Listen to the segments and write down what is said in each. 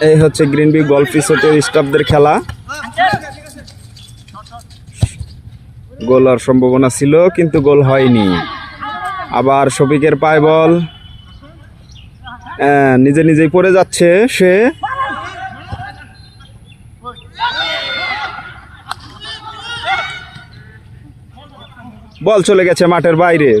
এই হচ্ছে green B golf রিসোর্টের স্টাফদের খেলা। গোল আর সম্ভাবনা ছিল কিন্তু গোল হয়নি। আবার শফিকের পায় বল। আহ, নিজে নিজেই পড়ে যাচ্ছে সে। বল চলে গেছে মাঠের বাইরে।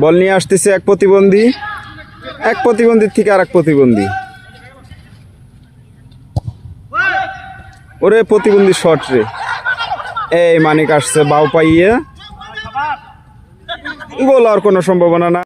বল নিয়ে আসতেছে এক প্রতিবন্ধী, এক প্রতিবন্ধীর থেকে আর এক প্রতিবন্ধী। ওরে প্রতিবন্ধী শট রে। এই মানিক আসছে বাউ পাইয়ে। গোল আর কোনো সম্ভাবনা না